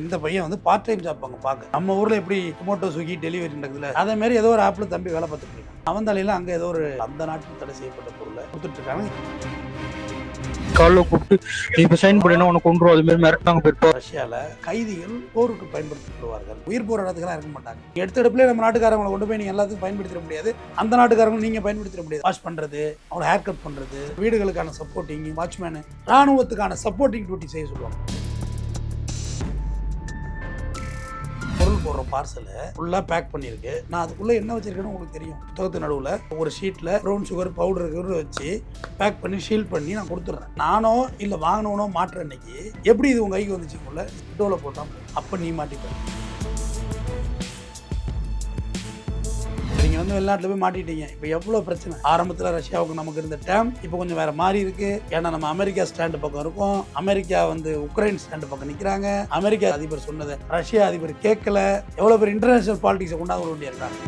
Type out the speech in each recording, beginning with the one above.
இந்த பையன் வந்து பார்ட் டைம் ஜாப் அங்கே பார்க்க நம்ம ஊரில் எப்படி டொமோட்டோ ஸ்விக்கி டெலிவரி நடக்குதுல அதே மாதிரி ஏதோ ஒரு ஆப்பில் தம்பி வேலை பார்த்துட்டு இருக்கான். அவன் தலையில அங்கே ஏதோ ஒரு அந்த நாட்டில் தடை செய்யப்பட்ட பொருளை கொடுத்துட்டு இருக்காங்க. காலைல கூப்பிட்டு நீ இப்போ சைன் பண்ணினா உனக்கு கொண்டு அது மாதிரி மிரட்டாங்க போயிருப்பா ரஷ்யாவில் கைதிகள் போருக்கு பயன்படுத்தப்படுவார்கள் உயிர் போராட்டத்துக்கெல்லாம் இருக்க மாட்டாங்க. எடுத்த இடத்துல நம்ம நாட்டுக்காரங்களை கொண்டு போய் நீங்கள் எல்லாத்துக்கும் பயன்படுத்திட முடியாது. அந்த நாட்டுக்காரங்களும் நீங்கள் பயன்படுத்திட முடியாது. வாஷ் பண்ணுறது அவங்களை ஹேர் கட் பண்ணுறது வீடுகளுக்கான சப்போர்ட்டிங் வாட்ச்மேனு ராணுவத்துக்கான சப்போர்ட்டிங் டியூட்டி செய்ய சொல்லுவாங்க. போடுற பார்சலை ஃபுல்லாக பேக் பண்ணியிருக்கு. நான் அதுக்குள்ளே என்ன வச்சிருக்கேன்னு உங்களுக்கு தெரியும். புத்தகத்து நடுவில் ஒரு ஷீட்டில் ப்ரௌன் சுகர் பவுடர் வச்சு பேக் பண்ணி ஷீல் பண்ணி நான் கொடுத்துட்றேன். நானோ இல்லை வாங்கினவனோ மாட்டுற அன்னைக்கு எப்படி இது உங்கள்? கைக்கு வந்துச்சுக்குள்ள டோவில் போட்டான் அப்போ நீ மாட்டிப்பேன் நீங்கள் வந்து வெளிநாட்டில் போய் மாட்டிட்டீங்க இப்போ எவ்வளோ பிரச்சனை? ஆரம்பத்தில் ரஷ்யாவுக்கு நமக்கு இருந்த டேம் இப்போ கொஞ்சம் வேற மாறி இருக்கு. ஏன்னா நம்ம அமெரிக்கா ஸ்டாண்டு பக்கம் இருக்கோம். அமெரிக்கா வந்து உக்ரைன் ஸ்டாண்டு பக்கம் நிற்கிறாங்க அமெரிக்கா அதிபர் சொன்னதை ரஷ்யா அதிபர் கேட்கல. எவ்வளோ பேர் இன்டர்நேஷனல் பாலிடிக்ஸை கொண்டாந்து கொண்டு இருக்காங்க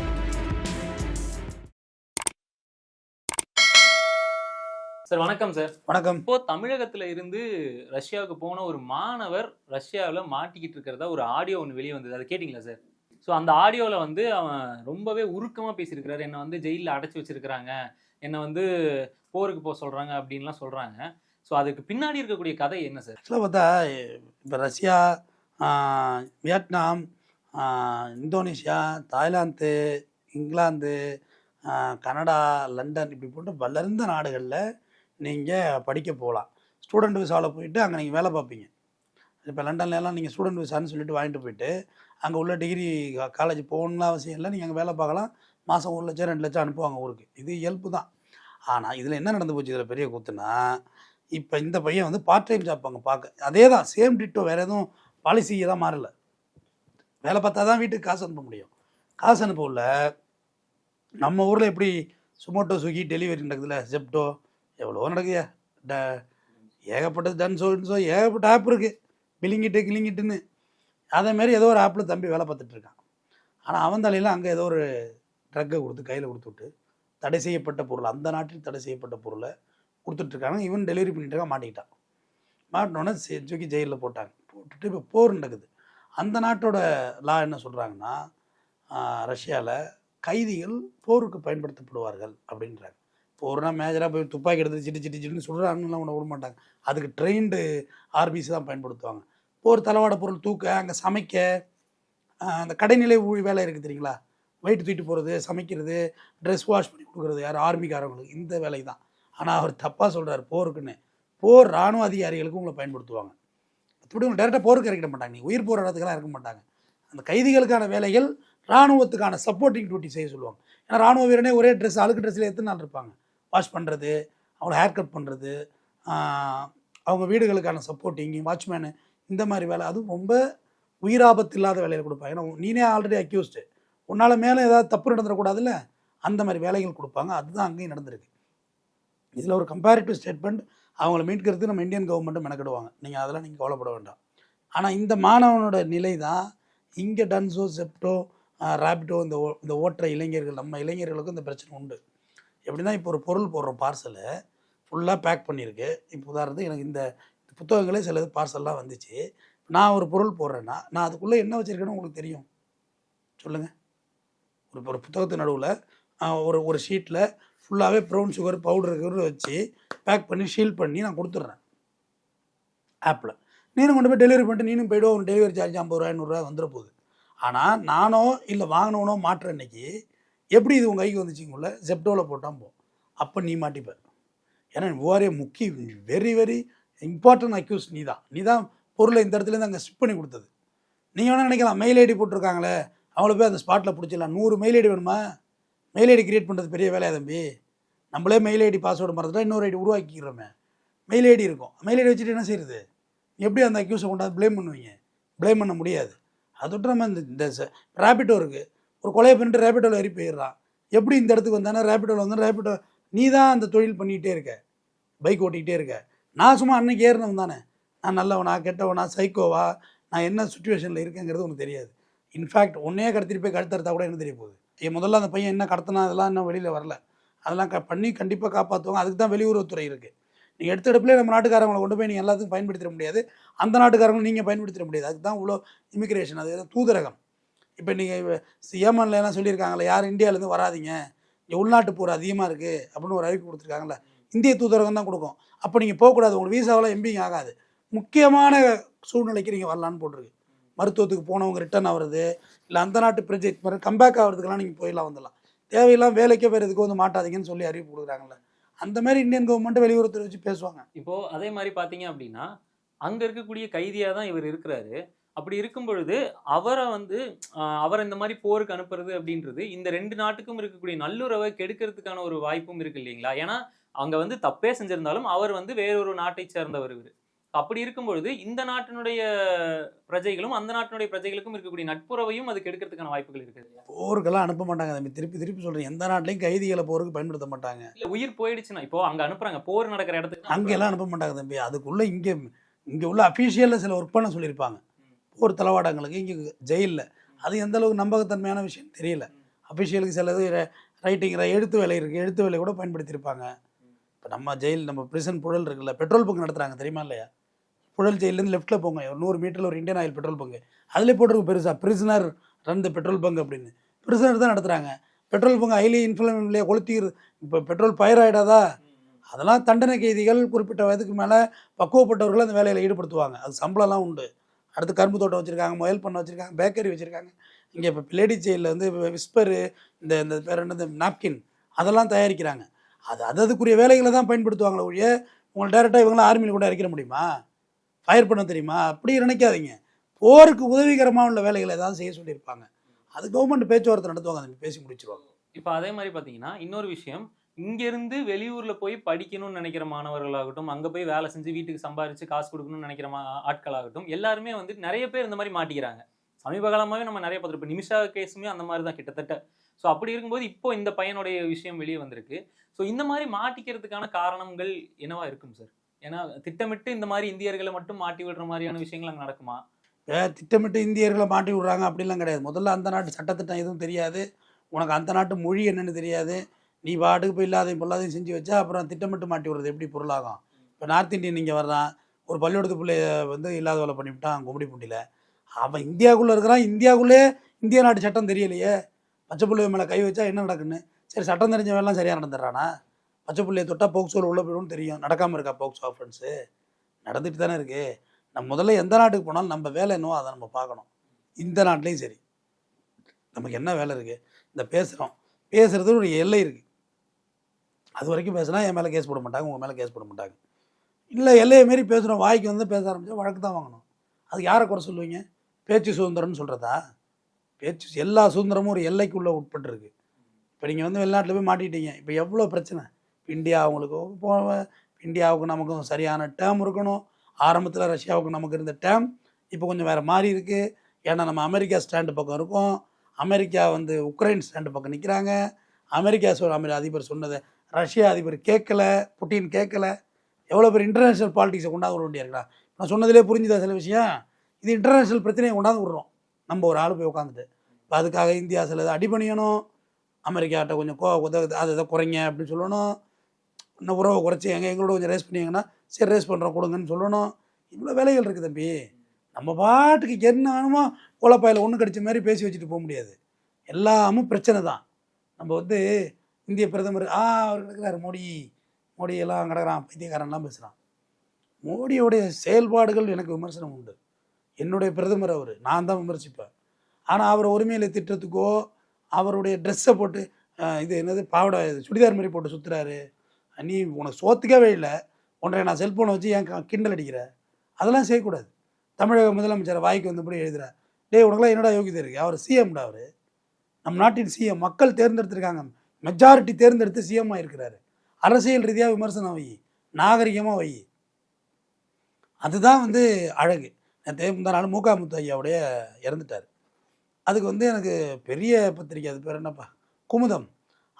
சார் வணக்கம் சார் வணக்கம். இப்போ தமிழகத்துல இருந்து ரஷ்யாவுக்கு போன ஒரு மாணவர் ரஷ்யாவில் மாட்டிக்கிட்டு இருக்கிறதா ஒரு ஆடியோ ஒன்று வெளியே வந்தது. அதை கேட்டிங்களா சார் ஸோ அந்த ஆடியோவில் வந்து அவன் ரொம்பவே உருக்கமாக பேசியிருக்கிறாரு. என்னை வந்து ஜெயிலில் அடைச்சி வச்சிருக்கிறாங்க. என்னை வந்து போருக்கு போக சொல்கிறாங்க அப்படின்லாம் சொல்கிறாங்க ஸோ அதுக்கு பின்னாடி இருக்கக்கூடிய கதை என்ன சார் ஆக்சுவலாக பார்த்தா இப்போ Russia Vietnam Indonesia Thailand England Canada London இப்படி போட்டு வளர்ந்த நாடுகளில் நீங்கள் படிக்க போகலாம் ஸ்டூடெண்ட் விசாவில் போயிட்டு அங்கே நீங்கள் வேலை பார்ப்பீங்க. இப்போ லண்டன்லலாம் நீங்கள் ஸ்டூடெண்ட் விசான்னு சொல்லிட்டு வாங்கிட்டு போயிட்டு அங்கே உள்ள டிகிரி காலேஜ் போகணும்னு அவசியம் இல்லை. நீங்கள் அங்கே வேலை பார்க்கலாம். மாதம் ஒரு லட்சம் ரெண்டு லட்சம் அனுப்புவாங்க ஊருக்கு. இது இயல்பு தான். ஆனால் இதில் என்ன நடந்து போச்சு இதில் பெரிய கூத்துனா இப்போ இந்த பையன் வந்து பார்ட் டைம் ஜாப் அங்கே பார்க்க அதே தான் சேம் டிட்டோ வேறு எதுவும் பாலிசி தான் மாறல. வேலை பார்த்தா தான் வீட்டுக்கு காசு அனுப்ப முடியும். காசு அனுப்ப உள்ள நம்ம ஊரில் எப்படி சுமோட்டோ ஸ்விக்கி டெலிவரி நடக்குதுல்ல ஜெப்டோ எவ்வளோ நடக்குது. ட ஏகப்பட்டது டன்ஸோ டன்ஸோ ஏகப்பட்ட ஆப் இருக்குது பிலிங்கிட்டு கிளிங்கிட்டுன்னு அதேமாரி ஏதோ ஒரு ஆப்பில் தம்பி வேலை பார்த்துட்டு இருக்கான் ஆனால் அவன் தலையில் அங்கே ஏதோ ஒரு ட்ரக்கை கொடுத்து கையில் கொடுத்து விட்டு தடை செய்யப்பட்ட பொருள் அந்த நாட்டில் தடை செய்யப்பட்ட பொருளை கொடுத்துட்ருக்காங்க. இவன் டெலிவரி பண்ணிட்டு இருக்கான் மாட்டிக்கிட்டான். மாட்டினோடனே தூக்கி ஜெயிலில் போட்டாங்க. போட்டுட்டு இப்போ போர் நடக்குது. அந்த நாட்டோட லா என்ன சொல்கிறாங்கன்னா ரஷ்யாவில் கைதிகள் போருக்கு பயன்படுத்தப்படுவார்கள் அப்படின்றாங்க. போர்னா மேஜராக போய் துப்பாக்கி எடுத்து சிட்டு சிட்டு சிட்டுன்னு சொல்கிறாங்கலாம் உன்னை விட மாட்டாங்க அதுக்கு ட்ரெயின்டு ஆர்பிசி தான் பயன்படுத்துவாங்க. போர் தளவாட பொருள் தூக்க அங்கே சமைக்க அந்த கடைநிலை ஊழி வேலை இருக்குது தெரியுங்களா? வெயிட் தூக்கிட்டு போகிறது சமைக்கிறது ட்ரெஸ் வாஷ் பண்ணி கொடுக்குறது யார்? ஆர்மிக்காரவங்களுக்கு இந்த வேலை தான். ஆனால் அவர் தப்பாக சொல்கிறார் போருக்குன்னு. போர் இராணுவ அதிகாரிகளுக்கு உங்களை பயன்படுத்துவாங்க. மற்றபடி உங்களை டேரெக்டாக போருக்கு இறக்கிட மாட்டாங்க. நீ உயிர் போராட்டத்துக்கெல்லாம் இறக்க மாட்டாங்க. அந்த கைதிகளுக்கான வேலைகள் இராணுவத்துக்கான சப்போர்ட்டிங் டியூட்டி செய்ய சொல்லுவாங்க. ஏன்னா ராணுவ வீரனே ஒரே ட்ரெஸ் அழுக்கு ட்ரெஸ்ஸில் எத்தனை நாள் இருப்பாங்க? வாஷ் பண்ணுறது அவங்கள ஹேர் கட் பண்ணுறது அவங்க வீடுகளுக்கான சப்போர்ட்டிங் வாட்ச்மேனு இந்த மாதிரி வேலை. அதுவும் ரொம்ப உயிராபத்து இல்லாத வேலையில் கொடுப்பாங்க ஏன்னா நீனே ஆல்ரெடி அக்யூஸ்டு உன்னால் மேலே ஏதாவது தப்பு நடந்துடக்கூடாதுல்ல? அந்த மாதிரி வேலைகள் கொடுப்பாங்க. அதுதான் அங்கேயும் நடந்திருக்கு. இதில் ஒரு கம்பேரிட்டிவ் ஸ்டேட்மெண்ட் அவங்கள மீட்கிறதுக்கு நம்ம இந்தியன் கவர்மெண்ட்டும் மெனக்கிடுவாங்க. நீங்கள் அதெல்லாம் நீங்கள் கவலைப்பட வேண்டாம். ஆனால் இந்த மாணவனோட நிலை தான் இங்கே டன்ஸோ செப்டோ ரேபிட்டோ இந்த ஓ- இந்த ஓட்டுற இளைஞர்கள் நம்ம இளைஞர்களுக்கும் இந்த பிரச்சனை உண்டு. எப்படின்னா இப்போ ஒரு பொருள் போடுற பார்சலை ஃபுல்லாக பேக் பண்ணியிருக்கு. இப்போ உதாரணத்துக்கு எனக்கு இந்த புத்தகங்களே சிலது பார்சல்லாம் வந்துச்சு. நான் ஒரு பொருள் போடுறேன்னா நான் அதுக்குள்ளே என்ன வச்சுருக்கேன்னு உங்களுக்கு தெரியும்? சொல்லுங்கள் ஒரு ஒரு புத்தகத்து நடுவில் ஒரு ஒரு ஷீட்டில் ஃபுல்லாகவே ப்ரௌன் சுகர் பவுடர் வச்சு பேக் பண்ணி ஷீல் பண்ணி நான் கொடுத்துட்றேன். ஆப்பில் நீனும் கொண்டு போய் டெலிவரி பண்ணிட்டு நீனும் போய்டுவோம் உன் டெலிவரி சார்ஜ் ஐம்பது ரூபா நூறுரூவா வந்துட போகுது. ஆனால் நானோ இல்லை வாங்கினவனோ மாட்டுற அன்னைக்கு எப்படி இது உங்கள் கைக்கு வந்துச்சுங்குள்ள ஜெப்டோவில் போட்டால் போ. அப்போ நீ மாட்டிப்ப. ஏன்னா ஓரே முக்கிய வெரி வெரி இம்பார்ட்டன்ட் அக்யூஸ் நீ தான். நீ தான் பொருளை இந்த இடத்துலேருந்து அங்கே ஸ்டிப் பண்ணி கொடுத்தது. நீங்கள் வேணால் நினைக்கலாம் மெயில் ஐடி போட்டிருக்காங்களே அவங்கள போய் அந்த ஸ்பாட்டில் பிடிச்சிடலாம். நூறு மெயில் ஐடி வேணுமா? மெயில் ஐடி கிரியேட் பண்ணுறது பெரிய வேலையா தம்பி? நம்மளே மெயில் ஐடி பாஸ்வேர்டு மறந்துட்டா இன்னொரு ஐடி உருவாக்கிக்கிறோமே. மெயில் ஐடி இருக்கும். மெயில் ஐடி வச்சுட்டு என்ன செய்யுது எப்படி அந்த அக்யூஸை கொண்டாந்து ப்ளேம் பண்ணுவீங்க? ப்ளேம் பண்ண முடியாது. அதை விட்டு நம்ம இந்த இந்த ரேபிட்டோ இருக்குது ஒரு கொலையை பண்ணிட்டு ரேபிட்டோவில் ஏறி போயிடுறான். எப்படி இந்த இடத்துக்கு வந்தானே? ரேபிட்டோவில் வந்து ரேபிட்டோ நீ தான் அந்த தொழில் பண்ணிக்கிட்டே இருக்க. பைக் ஓட்டிக்கிட்டே இருக்க. நான் சும்மா அன்னைக்கு ஏறினவன் தானே. நான் நல்லவனா கெட்டவனா சைக்கோவா நான் என்ன சுச்சுவேஷனில் இருக்கேங்கிறது உனக்கு தெரியாது. இன்ஃபேக்ட் ஒன்னே கடத்திட்டு போய் கழுத்தறுத்தா கூட என்ன தெரிய போகுது? ஏன் முதல்ல அந்த பையன் என்ன கடத்தினா அதெல்லாம் இன்னும் வெளியில் வரல. அதெல்லாம் க பண்ணி கண்டிப்பாக காப்பாற்றுவாங்க அதுக்கு தான் வெளியுறவுத்துறை இருக்குது நீங்கள் எடுத்த எடுப்பிலே நம்ம நாட்டுக்காரங்களை கொண்டு போய் நீங்கள் எல்லாத்துக்கும் பயன்படுத்திட முடியாது. அந்த நாட்டுக்காரங்களும் நீங்கள் பயன்படுத்திட முடியாது. அதுக்கு தான் இவ்வளோ இமிக்ரேஷன் அது தூதரகம். இப்போ நீங்கள் ஏமன்ல எல்லாம் சொல்லியிருக்காங்களே யார் இந்தியாவிலேருந்து வராதீங்க. இங்கே உள்நாட்டு போர் அதிகமாக இருக்குது அப்படின்னு ஒரு அறிவிப்பு கொடுத்துருக்காங்களே இந்திய தூதரகம் தான் கொடுக்கும். அப்போ நீங்கள் போகக்கூடாது. உங்களுக்கு வீசாவெல்லாம் எம்பிங் ஆகாது. முக்கியமான சூழ்நிலைக்கு நீங்கள் வரலான்னு போட்டிருக்கு. மருத்துவத்துக்கு போனவங்க ரிட்டர்ன் ஆகுறது இல்லை அந்த நாட்டு பிரஜை கம்பேக் ஆகிறதுக்கெல்லாம் நீங்கள் போயிடலாம் வந்துடலாம். தேவையெல்லாம் வேலைக்கே வேறு எதுக்கு வந்து மாட்டாதீங்கன்னு சொல்லி அறிவிப்பு கொடுக்குறாங்கல்ல. அந்த மாதிரி இந்தியன் கவர்மெண்ட் வெளியுறவுத்துறை வச்சு பேசுவாங்க. இப்போ அதே மாதிரி பார்த்தீங்க அப்படின்னா அங்கே இருக்கக்கூடிய கைதியாக தான் இவர் இருக்கிறாரு. அப்படி இருக்கும் பொழுது அவரை வந்து அவரை இந்த மாதிரி போருக்கு அனுப்புறது அப்படின்றது இந்த ரெண்டு நாட்டுக்கும் இருக்கக்கூடிய நல்லுறவை கெடுக்கிறதுக்கான ஒரு வாய்ப்பும் இருக்கு இல்லைங்களா? ஏன்னா அங்க வந்து தப்பே செஞ்சிருந்தாலும் அவர் வந்து வேறொரு நாட்டை சேர்ந்தவர் இவர். அப்படி இருக்கும் பொழுது இந்த நாட்டினுடைய பிரஜைகளும் அந்த நாட்டினுடைய பிரஜைகளுக்கும் இருக்கக்கூடிய நட்புறவையும் அது கெடுக்கிறதுக்கான வாய்ப்புகள் இருக்கு இல்லையா? போருக்கெல்லாம் அனுப்ப மாட்டாங்க. தம்பி திருப்பி திருப்பி சொல்கிறேன் எந்த நாட்டிலையும் கைதிகளை போருக்கு பயன்படுத்த மாட்டாங்க. இல்ல உயிர் போயிடுச்சுன்னா இப்போ அங்க அனுப்புறாங்க. போர் நடக்கிற இடத்துக்கு அங்கெல்லாம் அனுப்ப மாட்டாங்க தம்பி. அதுக்குள்ளே இங்கே இங்கே உள்ள அஃபீஷியலில் சில ஒர்க் பண்ண சொல்லியிருப்பாங்க. போர் தளவாடங்களுக்கு இங்கே ஜெயிலில். அது எந்த அளவுக்கு நம்பகத்தன்மையான விஷயம் தெரியல. அஃபிஷியலுக்கு சிலது ரைட்டிங் எழுத்து வேலை இருக்குது எழுத்து வேலை கூட பயன்படுத்தியிருப்பாங்க. இப்போ நம்ம ஜெயில் நம்ம பிரிசன் புழல் இருக்குல்ல பெட்ரோல் பங்க் நடத்துகிறாங்க தெரியுமா இல்லையா? புழல் ஜெயிலேருந்து லெஃப்ட்டில் போங்க. ஒரு நூறு மீட்டரில் ஒரு இந்தியன் ஆயில் பெட்ரோல் பங்கு. அதிலே போட்டிருக்கு பெருசாக prisoner run the petrol bunk அப்படின்னு. பிரிசனர் தான் நடத்துகிறாங்க பெட்ரோல் பங்கு ஹைலி இன்ஃப்ளமேபிளியாக கொளுத்தி இப்போ பெட்ரோல் பயிராயிடாதா ஆகிடாதா அதெல்லாம் தண்டனை கைதிகள் குறிப்பிட்ட வயதுக்கு மேலே பக்குவப்பட்டவர்கள் அந்த வேலையில் ஈடுபடுத்துவாங்க. அது சம்பளம்லாம் உண்டு. அடுத்து கரும்பு தோட்டம் வச்சுருக்காங்க முயல் பண்ண வச்சுருக்காங்க பேக்கரி வச்சுருக்காங்க. இங்கே இப்போ லேடி ஜெயிலில் வந்து விஸ்பரு இந்த இந்த பேர் இந்த நாப்கின் அதெல்லாம் தயாரிக்கிறாங்க. அது அது அதுக்குரிய வேலைகளை தான் பயன்படுத்துவாங்களே ஒழிய உங்களை டேரெக்டாக இவங்களாம் ஆர்மியில் கூட இறக்கிற முடியுமா? ஃபயர் பண்ண தெரியுமா? அப்படி நினைக்காதீங்க. போருக்கு உதவிகரமாக உள்ள வேலைகளை ஏதாவது செய்ய சொல்லியிருப்பாங்க. அது கவர்மெண்ட் பேச்சுவார்த்தை நடத்துவாங்க. அதை பேசி முடிச்சிருவாங்க. இப்போ அதே மாதிரி பார்த்தீங்கன்னா இன்னொரு விஷயம். இங்கேருந்து வெளியூரில் போய் படிக்கணும்னு நினைக்கிற மாணவர்களாகட்டும் அங்கே போய் வேலை செஞ்சு வீட்டுக்கு சம்பாரித்து காசு கொடுக்கணும்னு நினைக்கிற மா ஆட்களாகட்டும் எல்லாருமே வந்து நிறைய பேர் இந்த மாதிரி மாட்டிக்கிறாங்க. சமீப காலமாகவே நம்ம நிறைய பார்த்துருப்போம். நிமிஷா கேஸுமே அந்த மாதிரி தான் கிட்டத்தட்ட. ஸோ அப்படி இருக்கும்போது இப்போ இந்த பையனுடைய விஷயம் வெளியே வந்திருக்கு. ஸோ இந்த மாதிரி மாட்டிக்கிறதுக்கான காரணங்கள் என்னவா இருக்கும் சார் ஏன்னா திட்டமிட்டு இந்த மாதிரி இந்தியர்களை மட்டும் மாட்டி விடுற மாதிரியான விஷயங்கள் அங்கே நடக்குமா? திட்டமிட்டு இந்தியர்களை மாட்டி விடுறாங்க அப்படிலாம் கிடையாது. முதல்ல அந்த நாட்டு சட்டத்திட்டம் எதுவும் தெரியாது. உனக்கு அந்த நாட்டு மொழி என்னன்னு தெரியாது. நீ பாட்டுக்கு போய் இல்லாதையும் பொல்லாதையும் செஞ்சு வச்சா அப்புறம் திட்டமிட்டு மாட்டி விடுறது எப்படி பொருளாகும்? இப்போ நார்த் இந்தியன் இங்கே வர்றான். ஒரு பள்ளியோடத்து பிள்ளைய வந்து இல்லாத வேலை பண்ணிவிட்டான் கும்படி பூண்டியில். அவன் இந்தியாவுக்குள்ளே இருக்கிறான். இந்தியாவுக்குள்ளே இந்திய நாட்டு சட்டம் தெரியலையே. பச்சை பிள்ளை மேலே கை வச்சா என்ன நடக்குன்னு? சரி சட்டம் தெரிஞ்சவெல்லாம் சரியாக நடந்துடுறானா? பச்சை பிள்ளையை தொட்டால் போக்சோவில் உள்ளே போயிடும்னு தெரியும். நடக்காமல் இருக்கா போக்சோ ஆஃபன்ஸு நடந்துட்டு தானே இருக்குது நம்ம முதல்ல எந்த நாட்டுக்கு போனாலும் நம்ம வேலை என்னவோ அதை நம்ம பார்க்கணும். இந்த நாட்டிலையும் சரி. நமக்கு என்ன வேலை இருக்குது இந்த பேசுகிறோம் பேசுகிறது ஒரு எல்லை இருக்குது அது வரைக்கும் பேசினா என் மேலே கேஸ் போட மாட்டாங்க உங்கள் மேலே கேஸ் போட மாட்டாங்க. இல்லை எல்லையை மாரி பேசுகிறோம் வாய்க்கு வந்து பேச ஆரம்பித்தா வழக்கு தான் வாங்கணும். அதுக்கு யாரை குறை சொல்லுவீங்க? பேச்சு சுதந்திரம்னு சொல்கிறதா பேச்சு எல்லா சுதந்திரமும் ஒரு எல்லைக்குள்ளே உட்பட்டுருக்கு. இப்போ நீங்கள் வந்து வெளிநாட்டில் போய் மாட்டிட்டீங்க இப்போ எவ்வளோ பிரச்சனை? இந்தியா அவங்களுக்கு போ இந்தியாவுக்கு நமக்கும் சரியான டேம் இருக்கணும். ஆரம்பத்தில் ரஷ்யாவுக்கு நமக்கு இருந்த டேம் இப்போ கொஞ்சம் வேறு மாறி இருக்குது ஏன்னா நம்ம அமெரிக்கா ஸ்டாண்டு பக்கம் இருக்கோம். அமெரிக்கா வந்து உக்ரைன் ஸ்டாண்டு பக்கம் நிற்கிறாங்க அமெரிக்கா சொல் அமெரிக்க அதிபர் சொன்னதை ரஷ்யா அதிபர் கேட்கல புட்டின் கேட்கல. எவ்வளோ பேர் இன்டர்நேஷ்னல் பாலிடிக்ஸை கொண்டாந்து விட வேண்டியிருக்கா நான் சொன்னதிலே புரிஞ்சுதா சில விஷயம்? இது இன்டர்நேஷ்னல் பிரச்சனையை கொண்டாந்து விட்றோம். நம்ம ஒரு ஆள் போய் உட்காந்துட்டு. இப்போ அதுக்காக இந்தியா சில இதை அடிபணியணும். அமெரிக்காட்ட கொஞ்சம் கோ உதவுது அதை இதை குறைங்க அப்படின்னு சொல்லணும். இன்னும் உறவை குறைச்சி எங்கே எங்களோட கொஞ்சம் ரேஸ் பண்ணிங்கன்னா சரி ரேஸ் பண்ணுறோம் கொடுங்கன்னு சொல்லணும். இவ்வளோ வேலைகள் இருக்குது தம்பி. நம்ம பாட்டுக்கு என்ன வேணுமோ கோலப்பாயில் ஒன்று கடிச்ச மாதிரி பேசி வச்சுட்டு போக முடியாது. எல்லாமும் பிரச்சனை தான். நம்ம வந்து இந்திய பிரதமர் ஆ அவர் கிடக்கிறார் மோடி. மோடி எல்லாம் பைத்தியக்காரன்லாம் பேசுகிறான் மோடியோடைய செயல்பாடுகள் எனக்கு விமர்சனம் உண்டு. என்னுடைய பிரதமர் அவர் நான் தான் விமர்சிப்பேன். ஆனால் அவரை ஒருமையில் திட்டத்துக்கோ அவருடைய ட்ரெஸ்ஸை போட்டு இது என்னது? பாவடை சுடிதார் மாதிரி போட்டு சுற்றுறாரு நீ உனக்கு சோத்துக்கவே இல்லை. ஒன்றை நான் செல்ஃபோனை வச்சு ஏன் க- கிண்டல் அடிக்கிற. அதெல்லாம் செய்யக்கூடாது. தமிழக முதலமைச்சர் வாய்க்கு வந்தபடி எழுதுற டேய் உனக்குலாம் என்னடா யோகியதை இருக்குது அவர் சிஎம்டா அவர்? நம் நாட்டின் சிஎம் மக்கள் தேர்ந்தெடுத்திருக்காங்க. மெஜாரிட்டி தேர்ந்தெடுத்து சிஎம் ஆகிருக்கிறாரு அரசியல் ரீதியாக விமர்சனம் வை. நாகரிகமாக வை. அதுதான் வந்து அழகு. நேற்று முந்தா நாள் மூகா முத்து ஐயாவுடைய இறந்துட்டார். அதுக்கு வந்து எனக்கு பெரிய பத்திரிக்கை அது பேர் என்னப்பா? குமுதம்.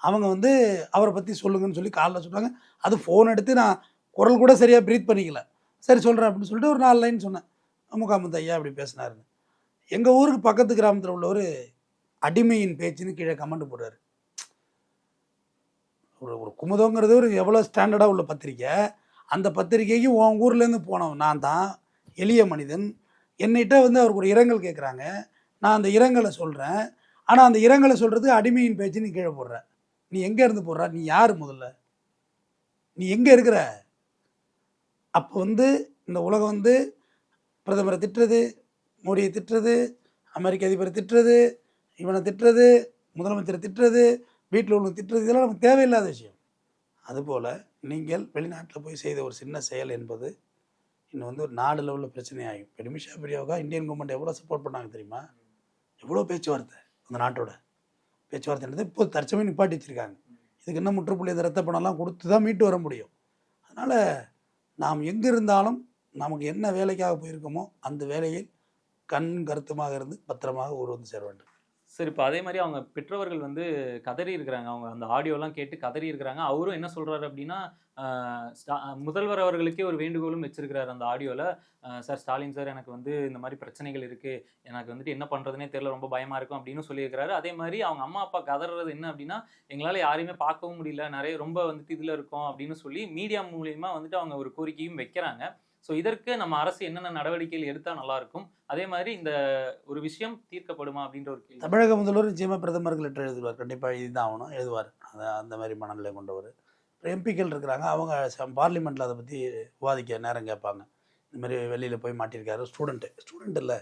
அவங்க வந்து அவரை பற்றி சொல்லுங்கன்னு சொல்லி காலைல சொல்கிறாங்க அது ஃபோன் எடுத்து நான் குரல் கூட சரியாக ப்ரீத் பண்ணிக்கல. சரி சொல்கிறேன் அப்படின்னு சொல்லிட்டு ஒரு நாலு லைன் சொன்னேன். முகாமுத் ஐயா அப்படி பேசினாருன்னு எங்கள் ஊருக்கு பக்கத்து கிராமத்தில் உள்ள ஒரு அடிமையின் பேச்சுன்னு கீழே கமெண்ட் போடுறாரு. ஒரு ஒரு குமுதங்கிறது ஒரு எவ்வளோ ஸ்டாண்டர்டாக உள்ள பத்திரிக்கை. அந்த பத்திரிக்கைக்கு உன் ஊர்லேருந்து போனவன் நான் தான் எளிய மனிதன். என்னிட்ட வந்து அவருக்கு ஒரு இரங்கல் கேட்குறாங்க நான் அந்த இரங்கலை சொல்கிறேன் ஆனால் அந்த இரங்கலை சொல்கிறது அடிமையின் பேச்சு நீ கீழே போடுற. நீ எங்கே இருந்து போடுற? நீ யார் முதல்ல? நீ எங்கே இருக்கிற? அப்போ வந்து இந்த உலகம் வந்து பிரதமரை திட்டுறது மோடியை திட்டுறது அமெரிக்க அதிபரை திட்டுறது இவனை திட்டுறது முதலமைச்சரை திட்டுறது வீட்டில் உள்ள திட்டுறது இதெல்லாம் நமக்கு தேவையில்லாத விஷயம். அதுபோல் நீங்கள் வெளிநாட்டில் போய் செய்த ஒரு சின்ன செயல் என்பது இன்னும் வந்து ஒரு நாடு லெவலில் பிரச்சனையாகும் இப்போ நிமிஷா பிரியாவுக்கா இந்தியன் கவர்மெண்ட் எவ்வளோ சப்போர்ட் பண்ணாங்க தெரியுமா? எவ்வளோ பேச்சுவார்த்தை அந்த நாட்டோட பேச்சுவார்த்தைன்றது இப்போ தற்சமயம் நிப்பாட்டி வச்சிருக்காங்க. இதுக்கு என்ன முற்றுப்புள்ளி இந்த ரத்த பணம்லாம் கொடுத்து தான் மீட்டு வர முடியும். அதனால் நாம் எங்கே இருந்தாலும் நமக்கு என்ன வேலைக்காக போயிருக்கோமோ அந்த வேலையில் கண் கருத்துமாக இருந்து பத்திரமாக ஊர் வந்து சேர வேண்டும். சரி இப்போ அதே மாதிரி அவங்க பெற்றவர்கள் வந்து கதறி இருக்கிறாங்க அவங்க அந்த ஆடியோலாம் கேட்டு கதறி இருக்கிறாங்க அவரும் என்ன சொல்கிறாரு அப்படின்னா முதல்வர் அவர்களுக்கே ஒரு வேண்டுகோளும் வச்சிருக்கிறாரு அந்த ஆடியோவில் சார் ஸ்டாலின் சார் எனக்கு வந்து இந்த மாதிரி பிரச்சனைகள் இருக்குது எனக்கு வந்துட்டு என்ன பண்ணுறதுனே தெரியல ரொம்ப பயமாக இருக்கும் அப்படின்னு சொல்லியிருக்கிறாரு. அதே மாதிரி அவங்க அம்மா அப்பா கதறது என்ன அப்படின்னா எங்களால் யாரையுமே பார்க்கவும் முடியல. நிறைய ரொம்ப வந்துட்டு இதில் இருக்கோம் அப்படின்னு சொல்லி மீடியா மூலியமாக வந்துட்டு அவங்க ஒரு கோரிக்கையும் வைக்கிறாங்க. ஸோ இதற்கு நம்ம அரசு என்னென்ன நடவடிக்கைகள் எடுத்தால் நல்லா இருக்கும் அதே மாதிரி இந்த ஒரு விஷயம் தீர்க்கப்படுமா அப்படின்ற ஒரு கேள்வி. தமிழக முதல்வர் நிச்சயமாக பிரதமருக்கு லெட்டர் எழுதுவார் கண்டிப்பாக இதுதான் ஆகணும் எழுதுவார். அந்த அந்த மாதிரி மனநிலை கொண்டவர். எம்பிக்கள் இருக்கிறாங்க. அவங்க பார்லிமெண்ட்டில் அதை பற்றி விவாதிக்க நேரம் கேட்பாங்க. இந்த மாதிரி வெளியில் போய் மாட்டியிருக்காரு ஸ்டூடெண்ட்டு ஸ்டூடெண்ட் இல்லை.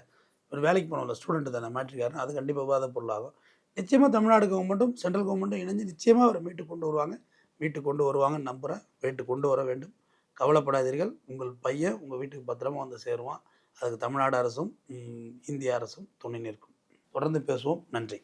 ஒரு வேலைக்கு போனோம்ல ஸ்டூடெண்ட்டு தானே மாட்டிருக்காருன்னு அது கண்டிப்பாக விவாத பொருளாகும் நிச்சயமாக தமிழ்நாடு கவர்மெண்ட்டும் சென்ட்ரல் கவர்மெண்ட்டும் இணைஞ்சு நிச்சயமாக அவரை மீட்டு கொண்டு வருவாங்க. மீட்டு கொண்டு வருவாங்கன்னு நம்புகிறேன் மீட்டு கொண்டு வர வேண்டும். கவலைப்படாதீர்கள். உங்கள் பையன் உங்கள் வீட்டுக்கு பத்திரமா வந்து சேருவான். அதுக்கு தமிழ்நாடு அரசும் இந்திய அரசும் துணை நிற்கும். தொடர்ந்து பேசுவோம். நன்றி.